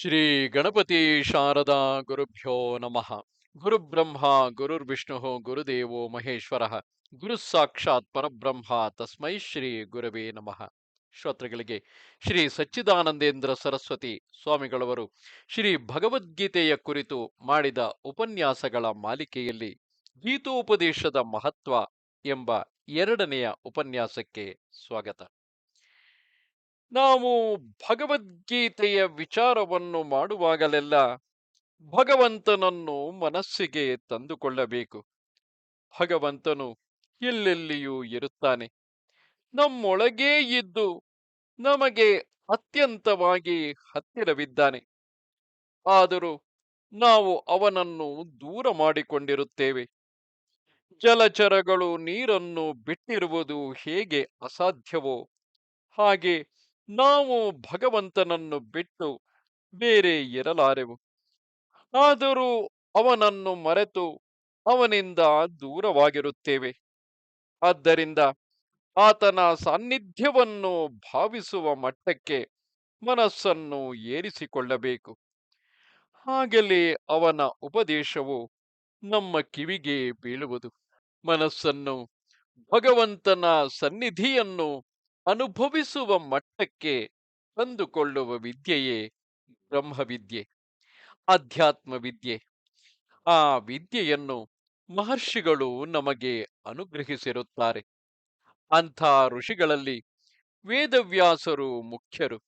ಶ್ರೀ ಗಣಪತಿ ಶಾರದಾ ಗುರುಭ್ಯೋ ನಮಃ. ಗುರುಬ್ರಹ್ಮ, ಗುರುರ್ವಿಷ್ಣು, ಗುರುದೇವೋ ಮಹೇಶ್ವರ. ಗುರು ಸಾಕ್ಷಾತ್ ಪರಬ್ರಹ್ಮ, ತಸ್ಮೈ ಶ್ರೀ ಗುರವೇ ನಮಃ. ಶ್ರೋತೃಗಳಿಗೆ ಶ್ರೀ ಸಚ್ಚಿದಾನಂದೇಂದ್ರ ಸರಸ್ವತಿ ಸ್ವಾಮಿಗಳವರು ಶ್ರೀ ಭಗವದ್ಗೀತೆಯ ಕುರಿತು ಮಾಡಿದ ಉಪನ್ಯಾಸಗಳ ಮಾಲಿಕೆಯಲ್ಲಿ ಗೀತೋಪದೇಶದ ಮಹತ್ವ ಎಂಬ ಎರಡನೆಯ ಉಪನ್ಯಾಸಕ್ಕೆ ಸ್ವಾಗತ. ನಾವು ಭಗವದ್ಗೀತೆಯ ವಿಚಾರವನ್ನು ಮಾಡುವಾಗಲೆಲ್ಲ ಭಗವಂತನನ್ನು ಮನಸ್ಸಿಗೆ ತಂದುಕೊಳ್ಳಬೇಕು. ಭಗವಂತನು ಎಲ್ಲೆಲ್ಲಿಯೂ ಇರುತ್ತಾನೆ. ನಮ್ಮೊಳಗೇ ಇದ್ದು ನಮಗೆ ಅತ್ಯಂತವಾಗಿ ಹತ್ತಿರವಿದ್ದಾನೆ. ಆದರೂ ನಾವು ಅವನನ್ನು ದೂರ ಮಾಡಿಕೊಂಡಿರುತ್ತೇವೆ. ಜಲಚರಗಳು ನೀರನ್ನು ಬಿಟ್ಟಿರುವುದು ಹೇಗೆ ಅಸಾಧ್ಯವೋ ಹಾಗೆ ನಾವು ಭಗವಂತನನ್ನು ಬಿಟ್ಟು ಬೇರೆ ಇರಲಾರೆವು. ಆದರೂ ಅವನನ್ನು ಮರೆತು ಅವನಿಂದ ದೂರವಾಗಿರುತ್ತೇವೆ. ಆದ್ದರಿಂದ ಆತನ ಸಾನ್ನಿಧ್ಯವನ್ನು ಭಾವಿಸುವ ಮಟ್ಟಕ್ಕೆ ಮನಸ್ಸನ್ನು ಏರಿಸಿಕೊಳ್ಳಬೇಕು. ಹಾಗಲೇ ಅವನ ಉಪದೇಶವು ನಮ್ಮ ಕಿವಿಗೆ ಬೀಳುವುದು. ಮನಸ್ಸನ್ನು ಭಗವಂತನ ಸನ್ನಿಧಿಯನ್ನು ಅನುಭವಿಸುವ ಮಟ್ಟಕ್ಕೆ ತಂದುಕೊಳ್ಳುವ ವಿದ್ಯೆಯೇ ಬ್ರಹ್ಮವಿದ್ಯೆ ಅಧ್ಯಾತ್ಮ ವಿದ್ಯೆ ಆ ವಿದ್ಯೆಯನ್ನು ಮಹರ್ಷಿಗಳು ನಮಗೆ ಅನುಗ್ರಹಿಸಿರುತ್ತಾರೆ. ಅಂಥ ಋಷಿಗಳಲ್ಲಿ ವೇದವ್ಯಾಸರು ಮುಖ್ಯರು,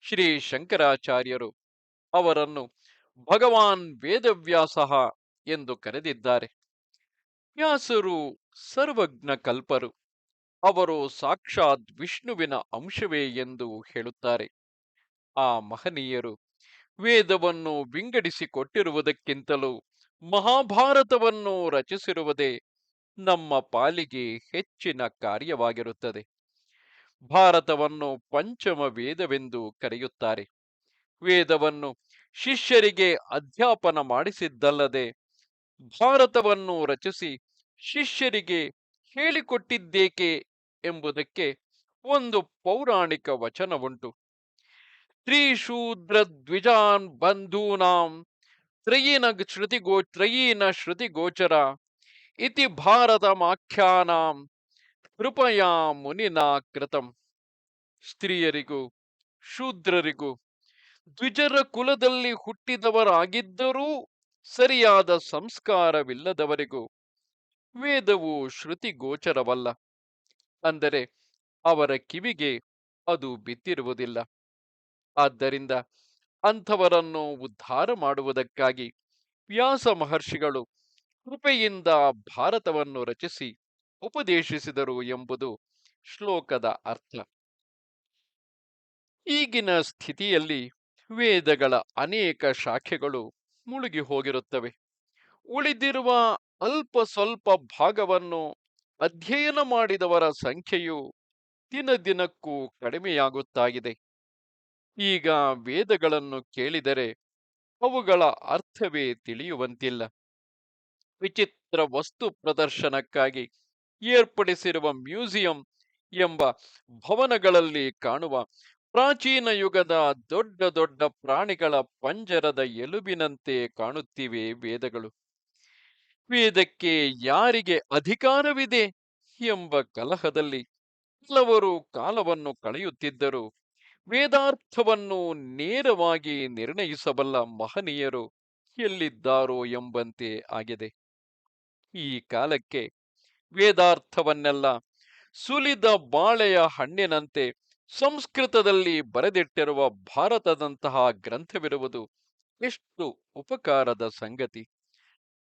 ಶ್ರೀ ಶಂಕರಾಚಾರ್ಯರು. ಅವರನ್ನು ಭಗವಾನ್ ವೇದವ್ಯಾಸ ಎಂದು ಕರೆದಿದ್ದಾರೆ. ವ್ಯಾಸರು ಸರ್ವಜ್ಞ ಕಲ್ಪರು ಅವರು ಸಾಕ್ಷಾತ್ ವಿಷ್ಣುವಿನ ಅಂಶವೇ ಎಂದು ಹೇಳುತ್ತಾರೆ. ಆ ಮಹನೀಯರು ವೇದವನ್ನು ವಿಂಗಡಿಸಿಕೊಟ್ಟಿರುವುದಕ್ಕಿಂತಲೂ ಮಹಾಭಾರತವನ್ನು ರಚಿಸಿರುವುದೇ ನಮ್ಮ ಪಾಲಿಗೆ ಹೆಚ್ಚಿನ ಕಾರ್ಯವಾಗಿರುತ್ತದೆ. ಭಾರತವನ್ನು ಪಂಚಮ ವೇದವೆಂದು ಕರೆಯುತ್ತಾರೆ. ವೇದವನ್ನು ಶಿಷ್ಯರಿಗೆ ಅಧ್ಯಾಪನ ಮಾಡಿಸಿದ್ದಲ್ಲದೆ ಭಾರತವನ್ನು ರಚಿಸಿ ಶಿಷ್ಯರಿಗೆ ಹೇಳಿಕೊಟ್ಟಿದ್ದೇಕೆ ಎಂಬುದಕ್ಕೆ ಒಂದು ಪೌರಾಣಿಕ ವಚನವುಂಟು. ತ್ರಿಶೂದ್ರ ದ್ವಿಜಾನ್ ಬಂಧೂನಾಂ ತ್ರಯೀನ ಶ್ರುತಿಗೋ, ತ್ರಯೀನ ಶ್ರುತಿಗೋಚರ ಇತಿ ಭಾರತಮಾಖ್ಯಾನಾಂ ಕೃಪಯಾ ಮುನಿನಾ ಕೃತಂ. ಸ್ತ್ರೀಯರಿಗೂ, ಶೂದ್ರರಿಗೂ, ದ್ವಿಜರ ಕುಲದಲ್ಲಿ ಹುಟ್ಟಿದವರಾಗಿದ್ದರೂ ಸರಿಯಾದ ಸಂಸ್ಕಾರವಿಲ್ಲದವರಿಗೂ ವೇದವು ಶ್ರುತಿಗೋಚರವಲ್ಲ. ಅಂದರೆ ಅವರ ಕಿವಿಗೆ ಅದು ಬಿದ್ದಿರುವುದಿಲ್ಲ. ಆದ್ದರಿಂದ ಅಂಥವರನ್ನು ಉದ್ಧಾರ ಮಾಡುವುದಕ್ಕಾಗಿ ವ್ಯಾಸ ಮಹರ್ಷಿಗಳು ಕೃಪೆಯಿಂದ ಭಾರತವನ್ನು ರಚಿಸಿ ಉಪದೇಶಿಸಿದರು ಎಂಬುದು ಶ್ಲೋಕದ ಅರ್ಥ. ಈಗಿನ ಸ್ಥಿತಿಯಲ್ಲಿ ವೇದಗಳ ಅನೇಕ ಶಾಖೆಗಳು ಮುಳುಗಿ ಹೋಗಿರುತ್ತವೆ. ಉಳಿದಿರುವ ಅಲ್ಪ ಸ್ವಲ್ಪ ಭಾಗವನ್ನು ಅಧ್ಯಯನ ಮಾಡಿದವರ ಸಂಖ್ಯೆಯು ದಿನ ದಿನಕ್ಕೂ ಕಡಿಮೆಯಾಗುತ್ತಾಗಿದೆ. ಈಗ ವೇದಗಳನ್ನು ಕೇಳಿದರೆ ಅವುಗಳ ಅರ್ಥವೇ ತಿಳಿಯುವಂತಿಲ್ಲ. ವಿಚಿತ್ರ ವಸ್ತು ಪ್ರದರ್ಶನಕ್ಕಾಗಿ ಏರ್ಪಡಿಸಿರುವ ಮ್ಯೂಸಿಯಂ ಎಂಬ ಭವನಗಳಲ್ಲಿ ಕಾಣುವ ಪ್ರಾಚೀನ ಯುಗದ ದೊಡ್ಡ ದೊಡ್ಡ ಪ್ರಾಣಿಗಳ ಪಂಜರದ ಎಲುಬಿನಂತೆ ಕಾಣುತ್ತಿವೆ ವೇದಗಳು. ವೇದಕ್ಕೆ ಯಾರಿಗೆ ಅಧಿಕಾರವಿದೆ ಎಂಬ ಕಲಹದಲ್ಲಿ ಕೆಲವರು ಕಾಲವನ್ನು ಕಳೆಯುತ್ತಿದ್ದರು. ವೇದಾರ್ಥವನ್ನು ನೇರವಾಗಿ ನಿರ್ಣಯಿಸಬಲ್ಲ ಮಹನೀಯರು ಎಲ್ಲಿದ್ದಾರೋ ಎಂಬಂತೆ ಆಗಿದೆ. ಈ ಕಾಲಕ್ಕೆ ವೇದಾರ್ಥವನ್ನೆಲ್ಲ ಸುಲಿದ ಬಾಳೆಯ ಹಣ್ಣಿನಂತೆ ಸಂಸ್ಕೃತದಲ್ಲಿ ಬರೆದಿಟ್ಟಿರುವ ಭಾರತದಂತಹ ಗ್ರಂಥವಿರುವುದು ಎಷ್ಟು ಉಪಕಾರದ ಸಂಗತಿ.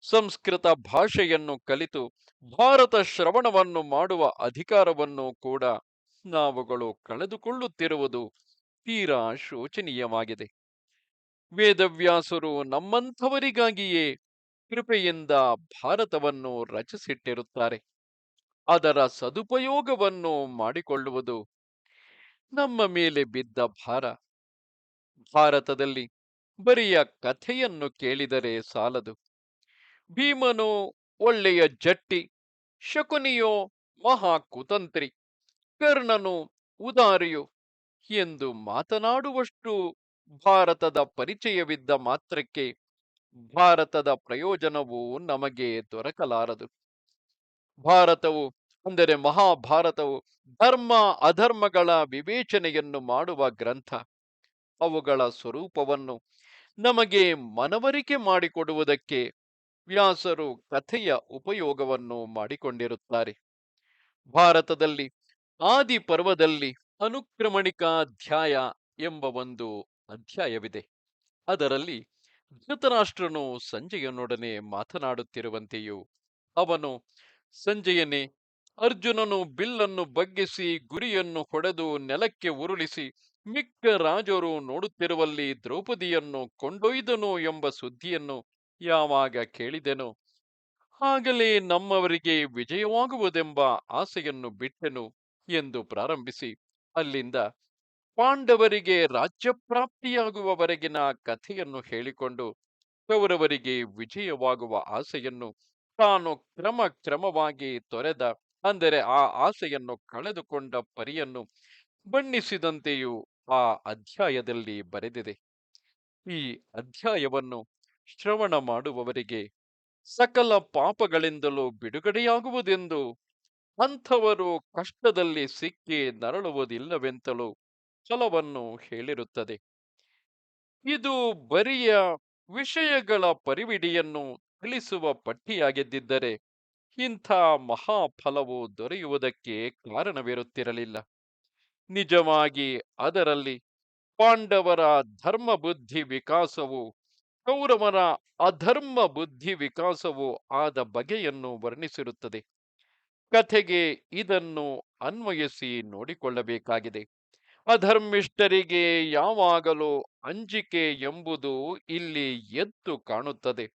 ಸಂಸ್ಕೃತ ಭಾಷೆಯನ್ನು ಕಲಿತು ಭಾರತ ಶ್ರವಣವನ್ನು ಮಾಡುವ ಅಧಿಕಾರವನ್ನು ಕೂಡ ನಾವುಗಳು ಕಳೆದುಕೊಳ್ಳುತ್ತಿರುವುದು ತೀರಾ ಶೋಚನೀಯವಾಗಿದೆ. ವೇದವ್ಯಾಸರು ನಮ್ಮಂಥವರಿಗಾಗಿಯೇ ಕೃಪೆಯಿಂದ ಭಾರತವನ್ನು ರಚಿಸಿಟ್ಟಿರುತ್ತಾರೆ. ಅದರ ಸದುಪಯೋಗವನ್ನು ಮಾಡಿಕೊಳ್ಳುವುದು ನಮ್ಮ ಮೇಲೆ ಬಿದ್ದ ಭಾರ. ಭಾರತದಲ್ಲಿ ಬರಿಯ ಕಥೆಯನ್ನು ಕೇಳಿದರೆ ಸಾಲದು. ಭೀಮನು ಒಳ್ಳೆಯ ಜಟ್ಟಿ, ಶಕುನಿಯೋ ಮಹಾ ಕುತಂತ್ರಿ, ಕರ್ಣನು ಉದಾರಿಯು ಎಂದು ಮಾತನಾಡುವಷ್ಟು ಭಾರತದ ಪರಿಚಯವಿದ್ದ ಮಾತ್ರಕ್ಕೆ ಭಾರತದ ಪ್ರಯೋಜನವು ನಮಗೆ ದೊರಕಲಾರದು. ಭಾರತವು ಅಂದರೆ ಮಹಾಭಾರತವು ಧರ್ಮ ಅಧರ್ಮಗಳ ವಿವೇಚನೆಯನ್ನು ಮಾಡುವ ಗ್ರಂಥ. ಅವುಗಳ ಸ್ವರೂಪವನ್ನು ನಮಗೆ ಮನವರಿಕೆ ಮಾಡಿಕೊಡುವುದಕ್ಕೆ ವ್ಯಾಸರು ಕಥೆಯ ಉಪಯೋಗವನ್ನು ಮಾಡಿಕೊಂಡಿರುತ್ತಾರೆ. ಭಾರತದಲ್ಲಿ ಆದಿ ಪರ್ವದಲ್ಲಿ ಅನುಕ್ರಮಣಿಕಾಧ್ಯಾಯ ಎಂಬ ಒಂದು ಅಧ್ಯಾಯವಿದೆ. ಅದರಲ್ಲಿ ಧೃತರಾಷ್ಟ್ರನು ಸಂಜಯನೊಡನೆ ಮಾತನಾಡುತ್ತಿರುವಂತೆಯೂ ಅವನು ಸಂಜಯನೇ ಅರ್ಜುನನು ಬಿಲ್ಲನ್ನು ಬಗ್ಗಿಸಿ ಗುರಿಯನ್ನು ಹೊಡೆದು ನೆಲಕ್ಕೆ ಉರುಳಿಸಿ ಮಿಕ್ಕ ರಾಜರು ನೋಡುತ್ತಿರುವಲ್ಲಿ ದ್ರೌಪದಿಯನ್ನು ಕೊಂಡೊಯ್ದನು ಎಂಬ ಸುದ್ದಿಯನ್ನು ಯಾವಾಗ ಕೇಳಿದೆನು? ಆಗಲೇ ನಮ್ಮವರಿಗೆ ವಿಜಯವಾಗುವುದೆಂಬ ಆಸೆಯನ್ನು ಬಿಟ್ಟೆನು ಎಂದು ಪ್ರಾರಂಭಿಸಿ, ಅಲ್ಲಿಂದ ಪಾಂಡವರಿಗೆ ರಾಜ್ಯಪ್ರಾಪ್ತಿಯಾಗುವವರೆಗಿನ ಕಥೆಯನ್ನು ಹೇಳಿಕೊಂಡು, ಕೌರವರಿಗೆ ವಿಜಯವಾಗುವ ಆಸೆಯನ್ನು ತಾನು ಕ್ರಮ ಕ್ರಮವಾಗಿ ತೊರೆದ, ಅಂದರೆ ಆ ಆಸೆಯನ್ನು ಕಳೆದುಕೊಂಡ ಪರಿಯನ್ನು ಬಣ್ಣಿಸಿದಂತೆಯೂ ಆ ಅಧ್ಯಾಯದಲ್ಲಿ ಬರೆದಿದೆ. ಈ ಅಧ್ಯಾಯವನ್ನು ಶ್ರವಣ ಮಾಡುವವರಿಗೆ ಸಕಲ ಪಾಪಗಳಿಂದಲೂ ಬಿಡುಗಡೆಯಾಗುವುದೆಂದು ಅಂಥವರು ಕಷ್ಟದಲ್ಲಿ ಸಿಕ್ಕಿ ನರಳುವುದಿಲ್ಲವೆಂತಲೂ ಛಲವನ್ನು ಹೇಳಿರುತ್ತದೆ. ಇದು ಬರಿಯ ವಿಷಯಗಳ ಪರಿವಿಡಿಯನ್ನು ತಿಳಿಸುವ ಪಟ್ಟಿಯಾಗಿದ್ದರೆ ಇಂಥ ಮಹಾಫಲವು ದೊರೆಯುವುದಕ್ಕೆ ಕಾರಣವಿರುತ್ತಿರಲಿಲ್ಲ. ನಿಜವಾಗಿ ಅದರಲ್ಲಿ ಪಾಂಡವರ ಧರ್ಮಬುದ್ಧಿ ವಿಕಾಸವು ಕೌರವರ ಅಧರ್ಮ ಬುದ್ಧಿ ವಿಕಾಸವು ಆದ ಬಗೆಯನ್ನು ವರ್ಣಿಸಿರುತ್ತದೆ. ಕಥೆಗೆ ಇದನ್ನು ಅನ್ವಯಿಸಿ ನೋಡಿಕೊಳ್ಳಬೇಕಾಗಿದೆ. ಅಧರ್ಮಿಷ್ಟರಿಗೆ ಯಾವಾಗಲೂ ಅಂಜಿಕೆ ಎಂಬುದು ಇಲ್ಲಿ ಎದ್ದು ಕಾಣುತ್ತದೆ.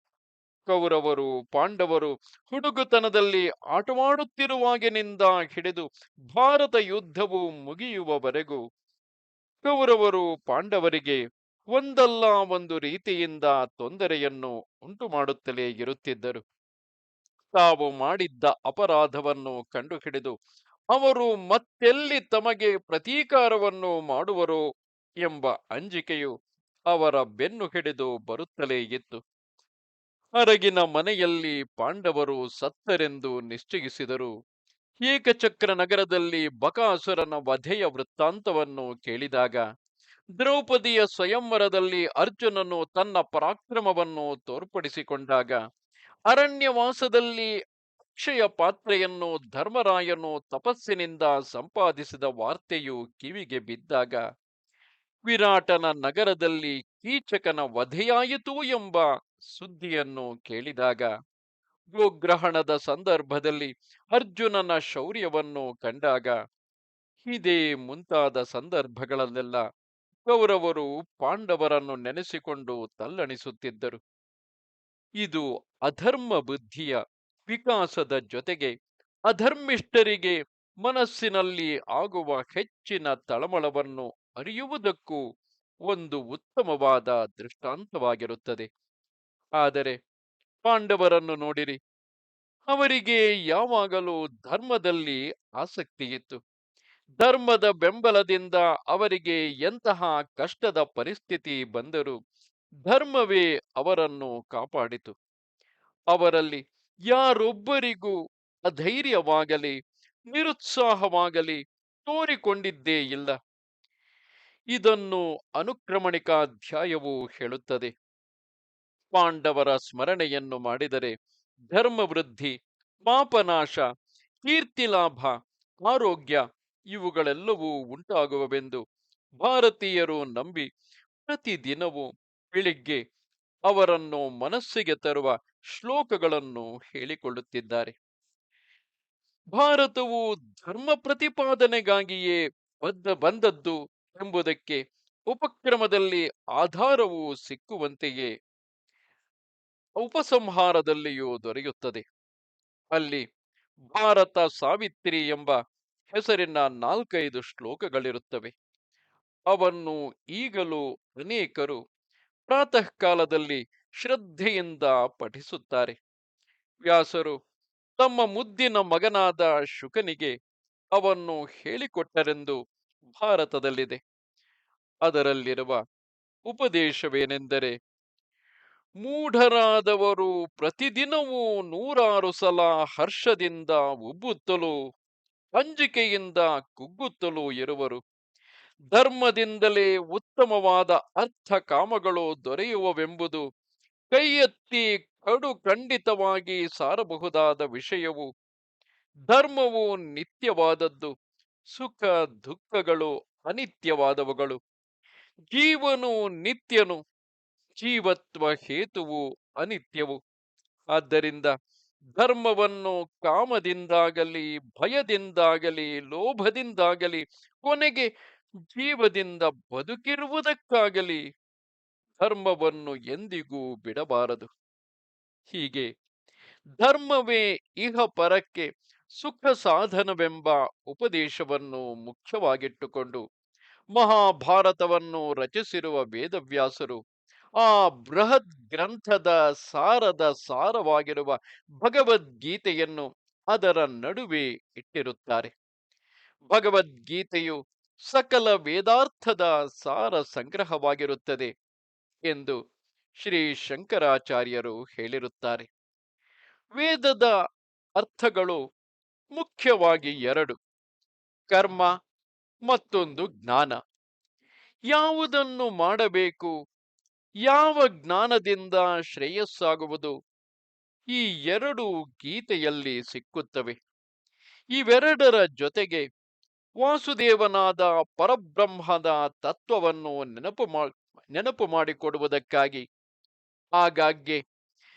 ಕೌರವರು, ಪಾಂಡವರು ಹುಡುಗುತನದಲ್ಲಿ ಆಟವಾಡುತ್ತಿರುವಾಗಿನಿಂದ ಹಿಡಿದು ಭಾರತ ಯುದ್ಧವು ಮುಗಿಯುವವರೆಗೂ ಕೌರವರು ಪಾಂಡವರಿಗೆ ಒಂದಲ್ಲ ಒಂದು ರೀತಿಯಿಂದ ತೊಂದರೆಯನ್ನು ಉಂಟು ಮಾಡುತ್ತಲೇ ಇರುತ್ತಿದ್ದರು. ತಾವು ಮಾಡಿದ್ದ ಅಪರಾಧವನ್ನು ಕಂಡುಹಿಡಿದು, ಅವರು ಮತ್ತೆಲ್ಲಿ ತಮಗೆ ಪ್ರತೀಕಾರವನ್ನು ಮಾಡುವರು ಎಂಬ ಅಂಜಿಕೆಯು ಅವರ ಬೆನ್ನು ಹಿಡಿದು ಬರುತ್ತಲೇ ಇತ್ತು. ಅರಗಿನ ಮನೆಯಲ್ಲಿ ಪಾಂಡವರು ಸತ್ತರೆಂದು ನಿಶ್ಚಯಿಸಿದರು. ಏಕಚಕ್ರ ನಗರದಲ್ಲಿ ಬಕಾಸುರನ ವಧೆಯ ವೃತ್ತಾಂತವನ್ನು ಕೇಳಿದಾಗ ದ್ರೌಪದಿಯ ಸ್ವಯಂವರದಲ್ಲಿ ಅರ್ಜುನನು ತನ್ನ ಪರಾಕ್ರಮವನ್ನು ತೋರ್ಪಡಿಸಿಕೊಂಡಾಗ ಅರಣ್ಯವಾಸದಲ್ಲಿ ಅಕ್ಷಯ ಪಾತ್ರೆಯನ್ನು ಧರ್ಮರಾಯನು ತಪಸ್ಸಿನಿಂದ ಸಂಪಾದಿಸಿದ ವಾರ್ತೆಯು ಕಿವಿಗೆ ಬಿದ್ದಾಗ, ವಿರಾಟನ ನಗರದಲ್ಲಿ ಕೀಚಕನ ವಧೆಯಾಯಿತು ಎಂಬ ಸುದ್ದಿಯನ್ನು ಕೇಳಿದಾಗ, ಗೋಗ್ರಹಣದ ಸಂದರ್ಭದಲ್ಲಿ ಅರ್ಜುನನ ಶೌರ್ಯವನ್ನು ಕಂಡಾಗ, ಇದೇ ಮುಂತಾದ ಸಂದರ್ಭಗಳಲ್ಲೆಲ್ಲ ಕೌರವರು ಪಾಂಡವರನ್ನು ನೆನೆಸಿಕೊಂಡು ತಲ್ಲಣಿಸುತ್ತಿದ್ದರು. ಇದು ಅಧರ್ಮ ಬುದ್ಧಿಯ ವಿಕಾಸದ ಜೊತೆಗೆ ಅಧರ್ಮಿಷ್ಠರಿಗೆ ಮನಸ್ಸಿನಲ್ಲಿ ಆಗುವ ಹೆಚ್ಚಿನ ತಳಮಳವನ್ನು ಅರಿಯುವುದಕ್ಕೂ ಒಂದು ಉತ್ತಮವಾದ ದೃಷ್ಟಾಂತವಾಗಿರುತ್ತದೆ. ಆದರೆ ಪಾಂಡವರನ್ನು ನೋಡಿರಿ, ಅವರಿಗೆ ಯಾವಾಗಲೂ ಧರ್ಮದಲ್ಲಿ ಆಸಕ್ತಿಯಿತ್ತು. ಧರ್ಮದ ಬೆಂಬಲದಿಂದ ಅವರಿಗೆ ಎಂತಹ ಕಷ್ಟದ ಪರಿಸ್ಥಿತಿ ಬಂದರೂ ಧರ್ಮವೇ ಅವರನ್ನು ಕಾಪಾಡಿತು. ಅವರಲ್ಲಿ ಯಾರೊಬ್ಬರಿಗೂ ಅಧೈರ್ಯವಾಗಲಿ, ನಿರುತ್ಸಾಹವಾಗಲಿ ತೋರಿಕೊಂಡಿದ್ದೇ ಇಲ್ಲ. ಇದನ್ನು ಅನುಕ್ರಮಣಿಕಾಧ್ಯಾಯವು ಹೇಳುತ್ತದೆ. ಪಾಂಡವರ ಸ್ಮರಣೆಯನ್ನು ಮಾಡಿದರೆ ಧರ್ಮವೃದ್ಧಿ, ಪಾಪನಾಶ, ಕೀರ್ತಿಲಾಭ, ಆರೋಗ್ಯ ಇವುಗಳೆಲ್ಲವೂ ಉಂಟಾಗುವವೆಂದು ಭಾರತೀಯರು ನಂಬಿ ಪ್ರತಿದಿನವೂ ಬೆಳಿಗ್ಗೆ ಅವರನ್ನು ಮನಸ್ಸಿಗೆ ತರುವ ಶ್ಲೋಕಗಳನ್ನು ಹೇಳಿಕೊಳ್ಳುತ್ತಿದ್ದಾರೆ. ಭಾರತವು ಧರ್ಮ ಪ್ರತಿಪಾದನೆಗಾಗಿಯೇ ಬದ್ಧ ಬಂದದ್ದು ಎಂಬುದಕ್ಕೆ ಉಪಕ್ರಮದಲ್ಲಿ ಆಧಾರವು ಸಿಕ್ಕುವಂತೆಯೇ ಉಪಸಂಹಾರದಲ್ಲಿಯೂ ದೊರೆಯುತ್ತದೆ. ಅಲ್ಲಿ ಭಾರತ ಸಾವಿತ್ರಿ ಎಂಬ ಹೆಸರಿನ ನಾಲ್ಕೈದು ಶ್ಲೋಕಗಳಿರುತ್ತವೆ. ಅವನ್ನು ಈಗಲೂ ಅನೇಕರು ಪ್ರಾತಃ ಕಾಲದಲ್ಲಿ ಶ್ರದ್ಧೆಯಿಂದ ಪಠಿಸುತ್ತಾರೆ. ವ್ಯಾಸರು ತಮ್ಮ ಮುದ್ದಿನ ಮಗನಾದ ಶುಕನಿಗೆ ಅವನ್ನು ಹೇಳಿಕೊಟ್ಟರೆಂದು ಭಾರತದಲ್ಲಿದೆ. ಅದರಲ್ಲಿರುವ ಉಪದೇಶವೇನೆಂದರೆ, ಮೂಢರಾದವರು ಪ್ರತಿದಿನವೂ ನೂರಾರು ಸಲ ಹರ್ಷದಿಂದ ಉಬ್ಬುತ್ತಲೂ ಅಂಜಿಕೆಯಿಂದ ಕುಗ್ಗುತ್ತಲೂ ಇರುವರು ಧರ್ಮದಿಂದಲೇ ಉತ್ತಮವಾದ ಅರ್ಥ ಕಾಮಗಳು ದೊರೆಯುವವೆಂಬುದು ಕೈ ಎತ್ತಿ ಕಡು ಖಂಡಿತವಾಗಿ ಸಾರಬಹುದಾದ ವಿಷಯವು. ಧರ್ಮವು ನಿತ್ಯವಾದದ್ದು, ಸುಖ ದುಃಖಗಳು ಅನಿತ್ಯವಾದವುಗಳು. ಜೀವನು ನಿತ್ಯನು, ಜೀವತ್ವ ಹೇತುವು ಅನಿತ್ಯವು. ಆದ್ದರಿಂದ ಧರ್ಮವನ್ನು ಕಾಮದಿಂದಾಗಲಿ, ಭಯದಿಂದಾಗಲಿ, ಲೋಭದಿಂದಾಗಲಿ, ಕೊನೆಗೆ ಜೀವದಿಂದ ಬದುಕಿರುವುದಕ್ಕಾಗಲಿ ಧರ್ಮವನ್ನು ಎಂದಿಗೂ ಬಿಡಬಾರದು. ಹೀಗೆ ಧರ್ಮವೇ ಇಹ ಪರಕ್ಕೆ ಸುಖ ಸಾಧನವೆಂಬ ಉಪದೇಶವನ್ನು ಮುಖ್ಯವಾಗಿಟ್ಟುಕೊಂಡು ಮಹಾಭಾರತವನ್ನು ರಚಿಸಿರುವ ವೇದವ್ಯಾಸರು ಆ ಬೃಹತ್ ಗ್ರಂಥದ ಸಾರದ ಸಾರವಾಗಿರುವ ಭಗವದ್ಗೀತೆಯನ್ನು ಅದರ ನಡುವೆ ಇಟ್ಟಿರುತ್ತಾರೆ. ಭಗವದ್ಗೀತೆಯು ಸಕಲ ವೇದಾರ್ಥದ ಸಾರ ಸಂಗ್ರಹವಾಗಿರುತ್ತದೆ ಎಂದು ಶ್ರೀ ಶಂಕರಾಚಾರ್ಯರು ಹೇಳಿರುತ್ತಾರೆ. ವೇದದ ಅರ್ಥಗಳು ಮುಖ್ಯವಾಗಿ ಎರಡು, ಕರ್ಮ ಮತ್ತೊಂದು ಜ್ಞಾನ. ಯಾವುದನ್ನು ಮಾಡಬೇಕು ಯಾವ ಜ್ಞಾನದಿಂದ ಶ್ರೇಯಸ್ಸಾಗುವುದು? ಈ ಎರಡು ಗೀತೆಯಲ್ಲಿ ಸಿಕ್ಕುತ್ತವೆ. ಇವೆರಡರ ಜೊತೆಗೆ ವಾಸುದೇವನಾದ ಪರಬ್ರಹ್ಮದ ತತ್ವವನ್ನು ನೆನಪು ಮಾ, ನೆನಪು ಮಾಡಿಕೊಡುವುದಕ್ಕಾಗಿ. ಆಗಾಗ್ಗೆ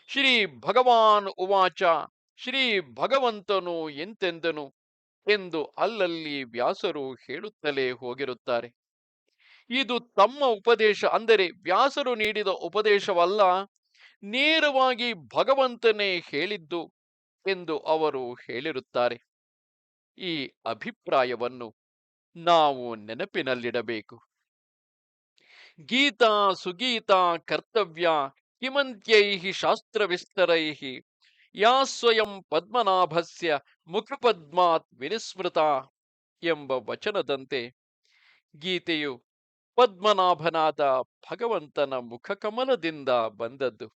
ಶ್ರೀ ಭಗವಾನ್ ಉವಾಚ ಶ್ರೀ ಭಗವಂತನು ಎಂತೆಂದನು ಎಂದು ಅಲ್ಲಲ್ಲಿ ವ್ಯಾಸರು ಹೇಳುತ್ತಲೇ ಹೋಗಿರುತ್ತಾರೆ. ಇದು ತಮ್ಮ ಉಪದೇಶ ಅಂದರೆ ವ್ಯಾಸರು ನೀಡಿದ ಉಪದೇಶವಲ್ಲ, ನೇರವಾಗಿ ಭಗವಂತನೇ ಹೇಳಿದ್ದು ಎಂದು ಅವರು ಹೇಳಿರುತ್ತಾರೆ. ಈ ಅಭಿಪ್ರಾಯವನ್ನು ನಾವು ನೆನಪಿನಲ್ಲಿಡಬೇಕು. ಗೀತಾ ಸುಗೀತಾ ಕರ್ತವ್ಯ ಕಿಮಂತ್ಯೈ ಶಾಸ್ತ್ರವಿಸ್ತರೈ ಯಾ ಸ್ವಯಂ ಪದ್ಮನಾಭಸ್ಯ ಮುಖಪದ್ಮಾತ್ ವಿನಿಸ್ಮೃತ ಎಂಬ ವಚನದಂತೆ ಗೀತೆಯು ಪದ್ಮನಾಭನಾದ ಭಗವಂತನ ಮುಖಕಮಲದಿಂದ ಬಂದದ್ದು.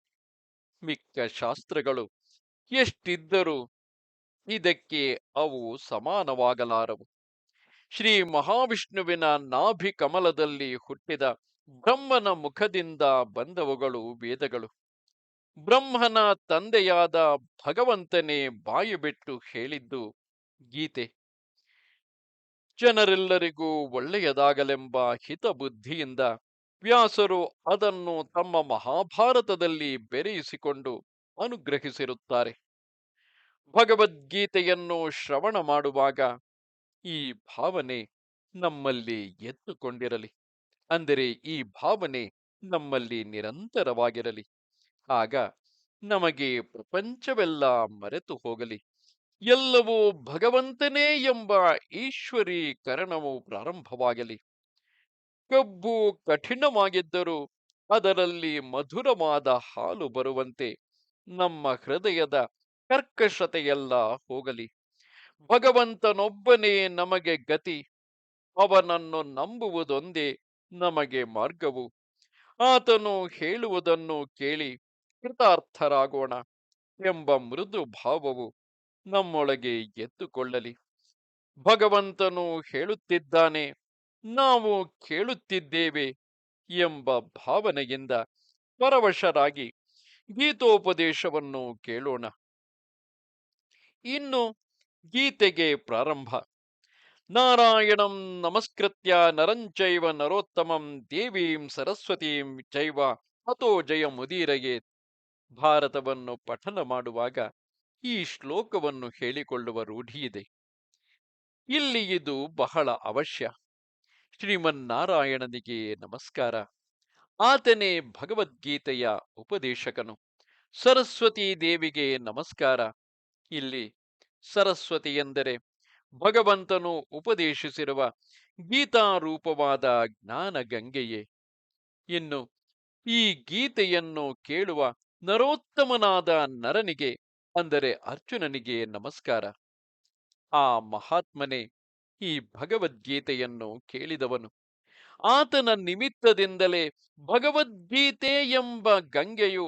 ಮಿಕ್ಕ ಶಾಸ್ತ್ರಗಳು ಎಷ್ಟಿದ್ದರೂ ಇದಕ್ಕೆ ಅವು ಸಮಾನವಾಗಲಾರವು. ಶ್ರೀ ಮಹಾವಿಷ್ಣುವಿನ ನಾಭಿ ಕಮಲದಲ್ಲಿ ಹುಟ್ಟಿದ ಬ್ರಹ್ಮನ ಮುಖದಿಂದ ಬಂದವುಗಳು ವೇದಗಳು. ಬ್ರಹ್ಮನ ತಂದೆಯಾದ ಭಗವಂತನೇ ಬಾಯಿ ಬಿಟ್ಟು ಹೇಳಿದ್ದು ಗೀತೆ. ಜನರೆಲ್ಲರಿಗೂ ಒಳ್ಳೆಯದಾಗಲೆಂಬ ಹಿತಬುದ್ಧಿಯಿಂದ ವ್ಯಾಸರು ಅದನ್ನು ತಮ್ಮ ಮಹಾಭಾರತದಲ್ಲಿ ಬೆರೆಯಿಸಿಕೊಂಡು ಅನುಗ್ರಹಿಸಿರುತ್ತಾರೆ. ಭಗವದ್ಗೀತೆಯನ್ನು ಶ್ರವಣ ಮಾಡುವಾಗ ಈ ಭಾವನೆ ನಮ್ಮಲ್ಲಿ ಎದ್ದುಕೊಂಡಿರಲಿ ಅಂದರೆ ಈ ಭಾವನೆ ನಮ್ಮಲ್ಲಿ ನಿರಂತರವಾಗಿರಲಿ. ಆಗ ನಮಗೆ ಪ್ರಪಂಚವೆಲ್ಲ ಮರೆತು ಹೋಗಲಿ. ಎಲ್ಲವೂ ಭಗವಂತನೇ ಎಂಬ ಈಶ್ವರೀಕರಣವು ಪ್ರಾರಂಭವಾಗಲಿ. ಕಬ್ಬು ಕಠಿಣವಾಗಿದ್ದರೂ ಅದರಲ್ಲಿ ಮಧುರವಾದ ಹಾಲು ಬರುವಂತೆ ನಮ್ಮ ಹೃದಯದ ಕರ್ಕಶತೆಯೆಲ್ಲ ಹೋಗಲಿ. ಭಗವಂತನೊಬ್ಬನೇ ನಮಗೆ ಗತಿ, ಅವನನ್ನು ನಂಬುವುದೊಂದೇ ನಮಗೆ ಮಾರ್ಗವು. ಆತನು ಹೇಳುವುದನ್ನು ಕೇಳಿ ಕೃತಾರ್ಥರಾಗೋಣ ಎಂಬ ಮೃದು ಭಾವವು ನಮ್ಮೊಳಗೆ ಎದ್ದುಕೊಳ್ಳಲಿ. ಭಗವಂತನು ಹೇಳುತ್ತಿದ್ದಾನೆ, ನಾವು ಕೇಳುತ್ತಿದ್ದೇವೆ ಎಂಬ ಭಾವನೆಯಿಂದ ಪರವಶರಾಗಿ ಗೀತೋಪದೇಶವನ್ನು ಕೇಳೋಣ. ಇನ್ನು ಗೀತೆಗೆ ಪ್ರಾರಂಭ. ನಾರಾಯಣಂ ನಮಸ್ಕೃತ್ಯ ನರಂಚೈವ ನರೋತ್ತಮಂ ದೇವೀಂ ಸರಸ್ವತೀಂ ಚೈವ ಅಥೋ ಜಯ ಮುದೀರಗೆ ಭಾರತವನ್ನು ಪಠನ ಮಾಡುವಾಗ ಈ ಶ್ಲೋಕವನ್ನು ಹೇಳಿಕೊಳ್ಳುವ ರೂಢಿಯಿದೆ ಇಲ್ಲಿ ಇದು ಬಹಳ ಅವಶ್ಯ. ಶ್ರೀಮನ್ನಾರಾಯಣನಿಗೆ ನಮಸ್ಕಾರ. ಆತನೇ ಭಗವದ್ಗೀತೆಯ ಉಪದೇಶಕನು. ಸರಸ್ವತಿ ದೇವಿಗೆ ನಮಸ್ಕಾರ. ಇಲ್ಲಿ ಸರಸ್ವತಿ ಎಂದರೆ ಭಗವಂತನು ಉಪದೇಶಿಸಿರುವ ಗೀತಾರೂಪವಾದ ಜ್ಞಾನ ಗಂಗೆಯೇ ಇನ್ನು ಈ ಗೀತೆಯನ್ನು ಕೇಳುವ ನರೋತ್ತಮನಾದ ನರನಿಗೆ ಅಂದರೆ ಅರ್ಜುನನಿಗೆ ನಮಸ್ಕಾರ. ಆ ಮಹಾತ್ಮನೇ ಈ ಭಗವದ್ಗೀತೆಯನ್ನು ಕೇಳಿದವನು. ಆತನ ನಿಮಿತ್ತದಿಂದಲೇ ಭಗವದ್ಗೀತೆ ಎಂಬ ಗಂಗೆಯು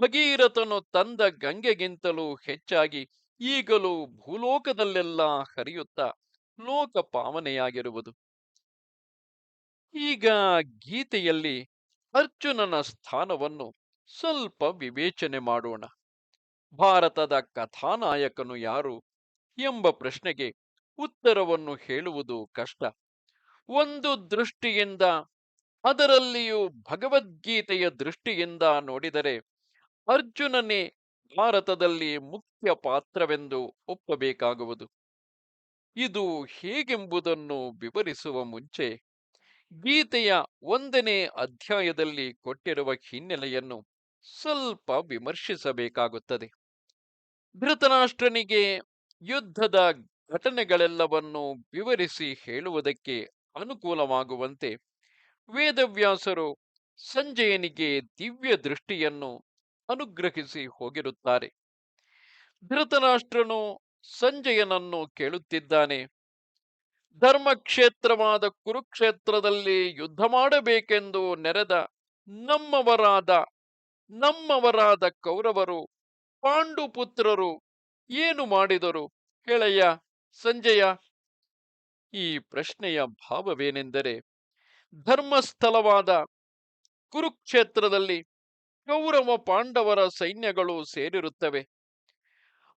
ಭಗೀರಥನು ತಂದ ಗಂಗೆಗಿಂತಲೂ ಹೆಚ್ಚಾಗಿ ಈಗಲೂ ಭೂಲೋಕದಲ್ಲೆಲ್ಲ ಹರಿಯುತ್ತಾ ಲೋಕ ಪಾವನೆಯಾಗಿರುವುದು. ಈಗ ಗೀತೆಯಲ್ಲಿ ಅರ್ಜುನನ ಸ್ಥಾನವನ್ನು ಸ್ವಲ್ಪ ವಿವೇಚನೆ ಮಾಡೋಣ. ಭಾರತದ ಕಥಾನಾಯಕನು ಯಾರು ಎಂಬ ಪ್ರಶ್ನೆಗೆ ಉತ್ತರವನ್ನು ಹೇಳುವುದು ಕಷ್ಟ. ಒಂದು ದೃಷ್ಟಿಯಿಂದ, ಅದರಲ್ಲಿಯೂ ಭಗವದ್ಗೀತೆಯ ದೃಷ್ಟಿಯಿಂದ ನೋಡಿದರೆ ಅರ್ಜುನನೇ ಭಾರತದಲ್ಲಿ ಮುಖ್ಯ ಪಾತ್ರವೆಂದು ಒಪ್ಪಬೇಕಾಗುವುದು. ಇದು ಹೇಗೆಂಬುದನ್ನು ವಿವರಿಸುವ ಮುಂಚೆ ಗೀತೆಯ ಒಂದನೇ ಅಧ್ಯಾಯದಲ್ಲಿ ಕೊಟ್ಟಿರುವ ಹಿನ್ನೆಲೆಯನ್ನು ಸ್ವಲ್ಪ ವಿಮರ್ಶಿಸಬೇಕಾಗುತ್ತದೆ. ಧೃತರಾಷ್ಟ್ರನಿಗೆ ಯುದ್ಧದ ಘಟನೆಗಳೆಲ್ಲವನ್ನು ವಿವರಿಸಿ ಹೇಳುವುದಕ್ಕೆ ಅನುಕೂಲವಾಗುವಂತೆ ವೇದವ್ಯಾಸರು ಸಂಜಯನಿಗೆ ದಿವ್ಯ ದೃಷ್ಟಿಯನ್ನು ಅನುಗ್ರಹಿಸಿ ಹೋಗಿರುತ್ತಾರೆ. ಧೃತರಾಷ್ಟ್ರನು ಸಂಜಯನನ್ನು ಕೇಳುತ್ತಿದ್ದಾನೆ. ಧರ್ಮಕ್ಷೇತ್ರವಾದ ಕುರುಕ್ಷೇತ್ರದಲ್ಲಿ ಯುದ್ಧ ಮಾಡಬೇಕೆಂದು ನೆರೆದ ನಮ್ಮವರಾದ ನಮ್ಮವರಾದ ಕೌರವರು ಪಾಂಡುಪುತ್ರರು ಏನು ಮಾಡಿದರು? ಹೇಳಯ್ಯ, ಸಂಜಯ. ಈ ಪ್ರಶ್ನೆಯ ಭಾವವೇನೆಂದರೆ, ಧರ್ಮಸ್ಥಳವಾದ ಕುರುಕ್ಷೇತ್ರದಲ್ಲಿ ಕೌರವ ಪಾಂಡವರ ಸೈನ್ಯಗಳು ಸೇರಿರುತ್ತವೆ.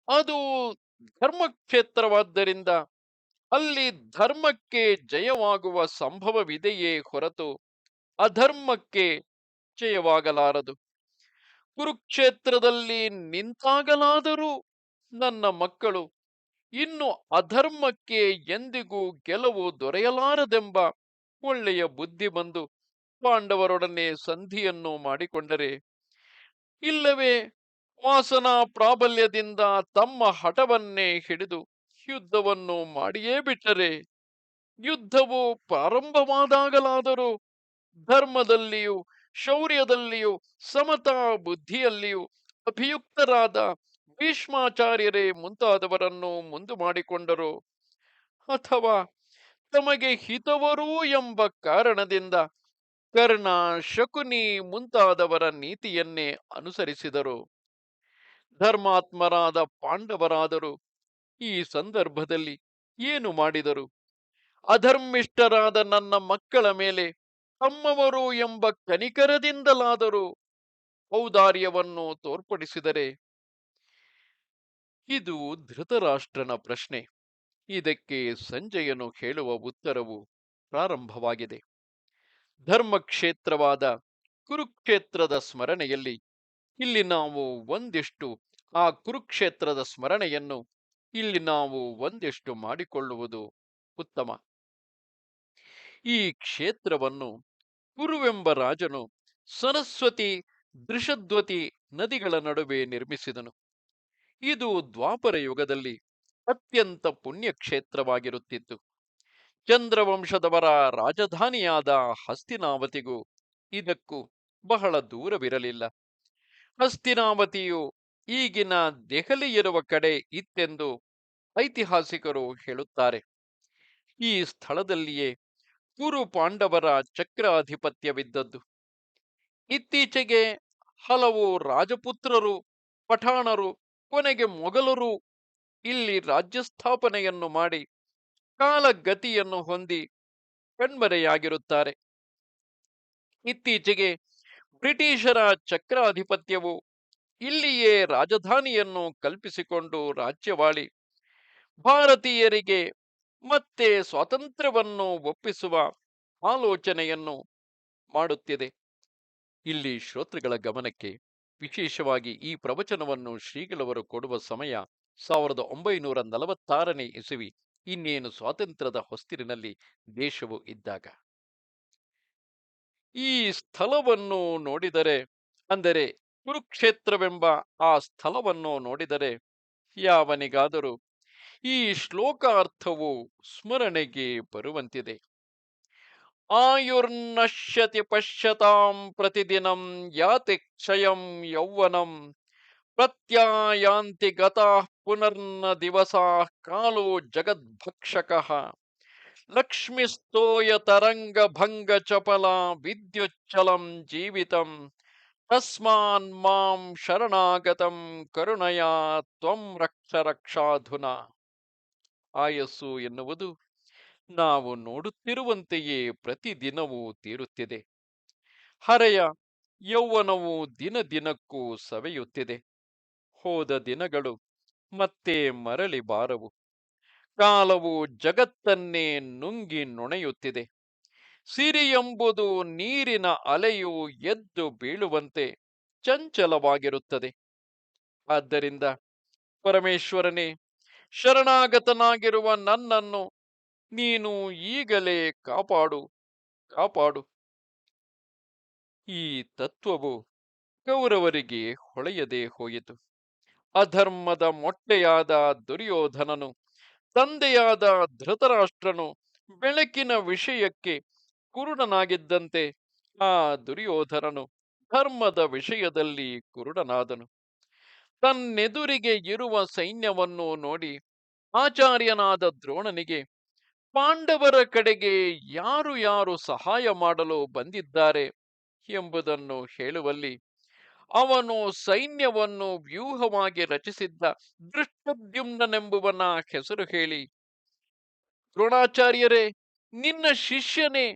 ಅದು ಧರ್ಮಕ್ಷೇತ್ರವಾದ್ದರಿಂದ ಅಲ್ಲಿ ಧರ್ಮಕ್ಕೆ ಜಯವಾಗುವ ಸಂಭವವಿದೆಯೇ ಹೊರತು ಅಧರ್ಮಕ್ಕೆ ಜಯವಾಗಲಾರದು. ಕುರುಕ್ಷೇತ್ರದಲ್ಲಿ ನಿಂತಾಗಲಾದರೂ ನನ್ನ ಮಕ್ಕಳು ಇನ್ನು ಅಧರ್ಮಕ್ಕೆ ಎಂದಿಗೂ ಗೆಲುವು ದೊರೆಯಲಾರದೆಂಬ ಒಳ್ಳೆಯ ಬುದ್ಧಿ ಬಂದು ಪಾಂಡವರೊಡನೆ ಸಂಧಿಯನ್ನು ಮಾಡಿಕೊಂಡರೆ, ಇಲ್ಲವೇ ವಾಸನಾ ಪ್ರಾಬಲ್ಯದಿಂದ ತಮ್ಮ ಹಠವನ್ನೇ ಹಿಡಿದು ಯುದ್ಧವನ್ನು ಮಾಡಿಯೇ ಬಿಟ್ಟರೆ, ಯುದ್ಧವು ಪ್ರಾರಂಭವಾದಾಗಲಾದರೂ ಧರ್ಮದಲ್ಲಿಯೂ ಶೌರ್ಯದಲ್ಲಿಯೂ, ಸಮತಾ ಬುದ್ಧಿಯಲ್ಲಿಯೂ ಅಭಿಯುಕ್ತರಾದ ಭೀಷ್ಮಾಚಾರ್ಯರೇ ಮುಂತಾದವರನ್ನು ಮುಂದು ಮಾಡಿಕೊಂಡರು. ಅಥವಾ ತಮಗೆ ಹಿತವರು ಎಂಬ ಕಾರಣದಿಂದ ಕರ್ಣ ಶಕುನಿ ಮುಂತಾದವರ ನೀತಿಯನ್ನೇ ಅನುಸರಿಸಿದರು. ಧರ್ಮಾತ್ಮರಾದ ಪಾಂಡವರಾದರು. ಈ ಸಂದರ್ಭದಲ್ಲಿ ಏನು ಮಾಡಿದರು? ಅಧರ್ಮಿಷ್ಠರಾದ ನನ್ನ ಮಕ್ಕಳ ಮೇಲೆ ತಮ್ಮವರು ಎಂಬ ಕನಿಕರದಿಂದಲಾದರೂ ಔದಾರ್ಯವನ್ನು ತೋರ್ಪಡಿಸಿದರೆ? ಇದು ಧೃತರಾಷ್ಟ್ರನ ಪ್ರಶ್ನೆ. ಇದಕ್ಕೆ ಸಂಜಯನು ಹೇಳುವ ಉತ್ತರವು ಪ್ರಾರಂಭವಾಗಿದೆ. ಧರ್ಮಕ್ಷೇತ್ರವಾದ ಕುರುಕ್ಷೇತ್ರದ ಸ್ಮರಣೆಯಲ್ಲಿ ಇಲ್ಲಿ ನಾವು ಒಂದಿಷ್ಟು, ಆ ಕುರುಕ್ಷೇತ್ರದ ಸ್ಮರಣೆಯನ್ನು ಇಲ್ಲಿ ನಾವು ಒಂದಿಷ್ಟು ಮಾಡಿಕೊಳ್ಳುವುದು ಉತ್ತಮ. ಈ ಕ್ಷೇತ್ರವನ್ನು ಕುರುವೆಂಬ ರಾಜನು ಸರಸ್ವತಿ ದೃಷದ್ವತಿ ನದಿಗಳ ನಡುವೆ ನಿರ್ಮಿಸಿದನು. ಇದು ದ್ವಾಪರ ಯುಗದಲ್ಲಿ ಅತ್ಯಂತ ಪುಣ್ಯಕ್ಷೇತ್ರವಾಗಿರುತ್ತಿತ್ತು. ಚಂದ್ರವಂಶದವರ ರಾಜಧಾನಿಯಾದ ಹಸ್ತಿನಾವತಿಗೂ ಇದಕ್ಕೂ ಬಹಳ ದೂರವಿರಲಿಲ್ಲ. ಹಸ್ತಿನಾವತಿಯು ಈಗಿನ ದೆಹಲಿ ಇರುವ ಕಡೆ ಇತ್ತೆಂದು ಐತಿಹಾಸಿಕರು ಹೇಳುತ್ತಾರೆ. ಈ ಸ್ಥಳದಲ್ಲಿಯೇ ಕುರು ಪಾಂಡವರ ಚಕ್ರಾಧಿಪತ್ಯವಿದ್ದದ್ದು. ಇತ್ತೀಚೆಗೆ ಹಲವು ರಾಜಪುತ್ರರು, ಪಠಾಣರು, ಕೊನೆಗೆ ಮೊಘಲರು ಇಲ್ಲಿ ರಾಜ್ಯ ಸ್ಥಾಪನೆಯನ್ನು ಮಾಡಿ ಕಾಲಗತಿಯನ್ನು ಹೊಂದಿ ಕಣ್ಮರೆಯಾಗಿರುತ್ತಾರೆ. ಇತ್ತೀಚೆಗೆ ಬ್ರಿಟಿಷರ ಚಕ್ರಾಧಿಪತ್ಯವು ಇಲ್ಲಿಯೇ ರಾಜಧಾನಿಯನ್ನು ಕಲ್ಪಿಸಿಕೊಂಡು ರಾಜ್ಯವಾಳಿ. ಭಾರತೀಯರಿಗೆ ಮತ್ತೆ ಸ್ವಾತಂತ್ರ್ಯವನ್ನು ಒಪ್ಪಿಸುವ ಆಲೋಚನೆಯನ್ನು ಮಾಡುತ್ತಿದೆ. ಇಲ್ಲಿ ಶ್ರೋತೃಗಳ ಗಮನಕ್ಕೆ ವಿಶೇಷವಾಗಿ ಈ ಪ್ರವಚನವನ್ನು ಶ್ರೀಗಳವರು ಕೊಡುವ ಸಮಯ ಸಾವಿರದ ಒಂಬೈನೂರ ನಲವತ್ತಾರನೇ ಇಸವಿ, ಇನ್ನೇನು ಸ್ವಾತಂತ್ರ್ಯದ ಹೊಸ್ತಿರಿನಲ್ಲಿ ದೇಶವು ಇದ್ದಾಗ. ಈ ಸ್ಥಳವನ್ನು ನೋಡಿದರೆ, ಅಂದರೆ ಕುರುಕ್ಷೇತ್ರವೆಂಬ ಆ ಸ್ಥಳವನ್ನು ನೋಡಿದರೆ, ಯಾವನಿಗಾದರೂ ಈ ಶ್ಲೋಕಾರ್ಥವು ಸ್ಮರಣೆಗೆ ಬರುವಂತಿದೆ. ಆಯುರ್ನಶ್ಯತಿ ಪಶ್ಯತಾಂ ಪ್ರತಿದಿನಂ ಯಾತಿ ಕ್ಷಯಂ ಯೌವನಂ ಪ್ರತ್ಯಾಯಾಂತಿ ಗತಾ ಪುನರ್ನ ದಿವಸ ಕಾಲೋ ಜಗದ್ಭಕ್ಷಕ. ಲಕ್ಷ್ಮಿಸ್ತೋಯ ತರಂಗ ಭಂಗ ಚಪಲ ವಿದ್ಯುಚ್ಚಲಂ ಜೀವಿತಂ ತಸ್ಮಾನ್ ಮಾಂ ಶರಣಾಗತಂ ಕರುಣಯ ತ್ವಂ ರಕ್ಷ ರಕ್ಷಾಧುನ. ಆಯಸ್ಸು ಎನ್ನುವುದು ನಾವು ನೋಡುತ್ತಿರುವಂತೆಯೇ ಪ್ರತಿದಿನವೂ ತೀರುತ್ತಿದೆ. ಹರೆಯ ಯೌವನವು ದಿನ ದಿನಕ್ಕೂ ಸವೆಯುತ್ತಿದೆ. ಹೋದ ದಿನಗಳು ಮತ್ತೆ ಮರಳಿ ಬಾರವು. ಕಾಲವು ಜಗತ್ತನ್ನೇ ನುಂಗಿ ನುಣೆಯುತ್ತಿದೆ. ಸಿರಿ ಎಂಬುದು ನೀರಿನ ಅಲೆಯು ಎದ್ದು ಬೀಳುವಂತೆ ಚಂಚಲವಾಗಿರುತ್ತದೆ. ಆದ್ದರಿಂದ ಪರಮೇಶ್ವರನೇ ಶರಣಾಗತನಾಗಿರುವ ನನ್ನನ್ನು ನೀನು ಈಗಲೇ ಕಾಪಾಡು ಕಾಪಾಡು. ಈ ತತ್ವವು ಕೌರವರಿಗೆ ಹೊಳೆಯದೆ ಹೋಯಿತು. ಅಧರ್ಮದ ಮೊಟ್ಟೆಯಾದ ದುರ್ಯೋಧನನು, ತಂದೆಯಾದ ಧೃತರಾಷ್ಟ್ರನು ಬೆಳಕಿನ ವಿಷಯಕ್ಕೆ ಕುರುಡನಾಗಿದ್ದಂತೆ ಆ ದುರ್ಯೋಧನನು ಧರ್ಮದ ವಿಷಯದಲ್ಲಿ ಕುರುಡನಾದನು. ತನ್ನೆದುರಿಗೆ ಇರುವ ಸೈನ್ಯವನ್ನು ನೋಡಿ ಆಚಾರ್ಯನಾದ ದ್ರೋಣನಿಗೆ, ಪಾಂಡವರ ಕಡೆಗೆ ಯಾರು ಯಾರು ಸಹಾಯ ಮಾಡಲು ಬಂದಿದ್ದಾರೆ ಎಂಬುದನ್ನು ಹೇಳುವಲ್ಲಿ ಅವನು ಸೈನ್ಯವನ್ನು ವ್ಯೂಹವಾಗಿ ರಚಿಸಿದ್ದ ದೃಷ್ಟದ್ಯುಮ್ನನೆಂಬುವನ ಹೆಸರು ಹೇಳಿ, ದ್ರೋಣಾಚಾರ್ಯರೇ, ನಿನ್ನ ಶಿಷ್ಯನೇ,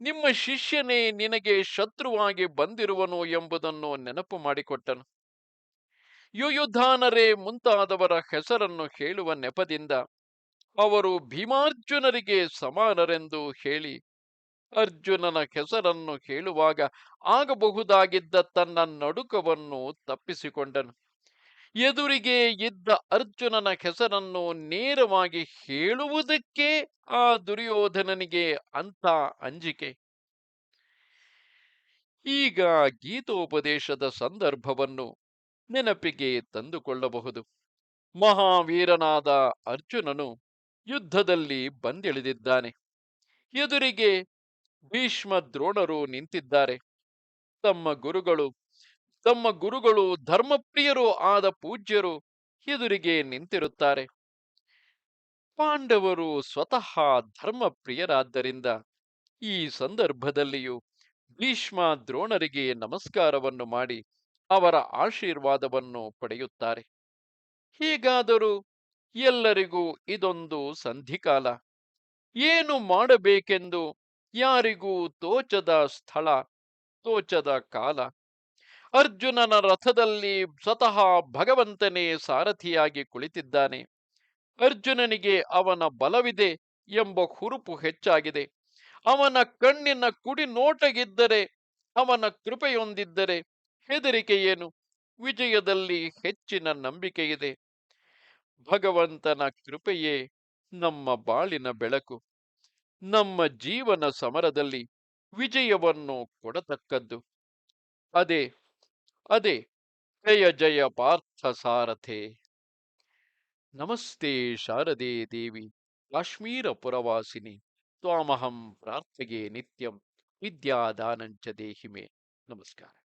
ನಿಮ್ಮ ಶಿಷ್ಯನೇ ನಿನಗೆ ಶತ್ರುವಾಗಿ ಬಂದಿರುವನು ಎಂಬುದನ್ನು ನೆನಪು ಮಾಡಿಕೊಟ್ಟನು. ಯುಯುಧಾನರೇ ಮುಂತಾದವರ ಹೆಸರನ್ನು ಹೇಳುವ ನೆಪದಿಂದ ಅವರು ಭೀಮಾರ್ಜುನರಿಗೆ ಸಮಾನರೆಂದು ಹೇಳಿ ಅರ್ಜುನನ ಹೆಸರನ್ನು ಹೇಳುವಾಗ ಆಗಬಹುದಾಗಿದ್ದ ತನ್ನ ನಡುಕವನ್ನು ತಪ್ಪಿಸಿಕೊಂಡನು. ಎದುರಿಗೆ ಇದ್ದ ಅರ್ಜುನನ ಹೆಸರನ್ನು ನೇರವಾಗಿ ಹೇಳುವುದಕ್ಕೆ ಆ ದುರ್ಯೋಧನನಿಗೆ ಅಂತ ಅಂಜಿಕೆ. ಈಗ ಗೀತೋಪದೇಶದ ಸಂದರ್ಭವನ್ನು ನೆನಪಿಗೆ ತಂದುಕೊಳ್ಳಬಹುದು. ಮಹಾವೀರನಾದ ಅರ್ಜುನನು ಯುದ್ಧದಲ್ಲಿ ಬಂದಿಳಿದಿದ್ದಾನೆ. ಎದುರಿಗೆ ಭೀಷ್ಮ ದ್ರೋಣರು ನಿಂತಿದ್ದಾರೆ. ತಮ್ಮ ಗುರುಗಳು ತಮ್ಮ ಗುರುಗಳು ಧರ್ಮಪ್ರಿಯರು ಆದ ಪೂಜ್ಯರು ಎದುರಿಗೆ ನಿಂತಿರುತ್ತಾರೆ. ಪಾಂಡವರು ಸ್ವತಃ ಧರ್ಮಪ್ರಿಯರಾದ್ದರಿಂದ ಈ ಸಂದರ್ಭದಲ್ಲಿಯೂ ಭೀಷ್ಮ ದ್ರೋಣರಿಗೆ ನಮಸ್ಕಾರವನ್ನು ಮಾಡಿ ಅವರ ಆಶೀರ್ವಾದವನ್ನು ಪಡೆಯುತ್ತಾರೆ. ಹೀಗಾದರೂ ಎಲ್ಲರಿಗೂ ಇದೊಂದು ಸಂಧಿಕಾಲ. ಏನು ಮಾಡಬೇಕೆಂದು ಯಾರಿಗೂ ತೋಚದ ಸ್ಥಳ, ತೋಚದ ಕಾಲ. ಅರ್ಜುನನ ರಥದಲ್ಲಿ ಸ್ವತಃ ಭಗವಂತನೇ ಸಾರಥಿಯಾಗಿ ಕುಳಿತಿದ್ದಾನೆ. ಅರ್ಜುನನಿಗೆ ಅವನ ಬಲವಿದೆ ಎಂಬ ಹುರುಪು ಹೆಚ್ಚಾಗಿದೆ. ಅವನ ಕಣ್ಣಿನ ಕುಡಿ ನೋಟಗಿದ್ದರೆ ಅವನ ಕೃಪೆಯೊಂದಿದ್ದರೆ ಹೆದರಿಕೆ ಏನು? ವಿಜಯದಲ್ಲಿ ಹೆಚ್ಚಿನ ನಂಬಿಕೆ ಇದೆ. ಭಗವಂತನ ಕೃಪೆಯೇ ನಮ್ಮ ಬಾಳಿನ ಬೆಳಕು. ನಮ್ಮ ಜೀವನ ಸಮರದಲ್ಲಿ ವಿಜಯವನ್ನು ಕೊಡತಕ್ಕದ್ದು. ಅದೇ ಅದೇ, ಜಯ ಜಯ ಪಾರ್ಥ ಸಾರಥೆ. ನಮಸ್ತೆ ಶಾರದೆ ದೇವಿ, ಕಾಶ್ಮೀರ ಪುರವಾಸಿನಿ, ತ್ವಾಮಹಂ ಪ್ರಾರ್ಥಗೆ ನಿತ್ಯಂ ವಿದ್ಯಾದಾನಂಚ ದೇಹಿಮೆ. ನಮಸ್ಕಾರ.